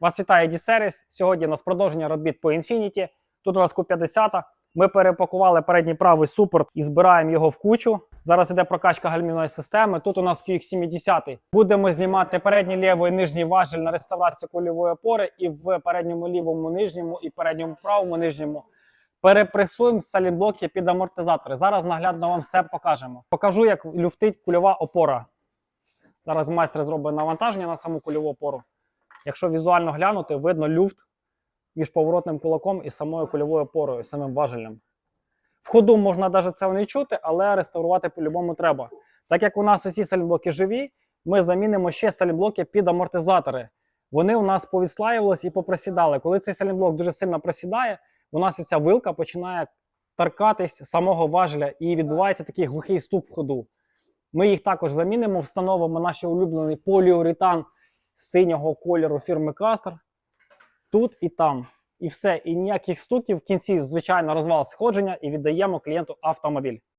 Вас вітає D-Series. Сьогодні у нас продовження робіт по Infinity. Тут у нас Q50. Ми перепакували передній правий супорт і збираємо його в кучу. Зараз іде прокачка гальмівної системи. Тут у нас QX70. Будемо знімати передній лівий і нижній важель на реставрацію кульової опори і в передньому лівому нижньому і передньому правому нижньому. Перепресуємо салінблоки під амортизатори. Зараз наглядно вам все покажемо. Покажу, як люфтить кульова опора. Зараз майстер зробить навантаження на саму кульову опору. Якщо візуально глянути, видно люфт між поворотним кулаком і самою кульовою опорою, самим важелем. В ходу можна навіть це не чути, але реставрувати по-любому треба. Так як у нас усі салінблоки живі, ми замінимо ще салінблоки під амортизатори. Вони у нас повідслаювалися і попросідали. Коли цей салінблок дуже сильно просідає, у нас оця вилка починає таркатись самого важеля і відбувається такий глухий ступ в ходу. Ми їх також замінимо, встановимо наш улюблений поліуретан синього кольору фірми Кастер. Тут і там. І все. І ніяких стуків в кінці, звичайно, розвал сходження і віддаємо клієнту автомобіль.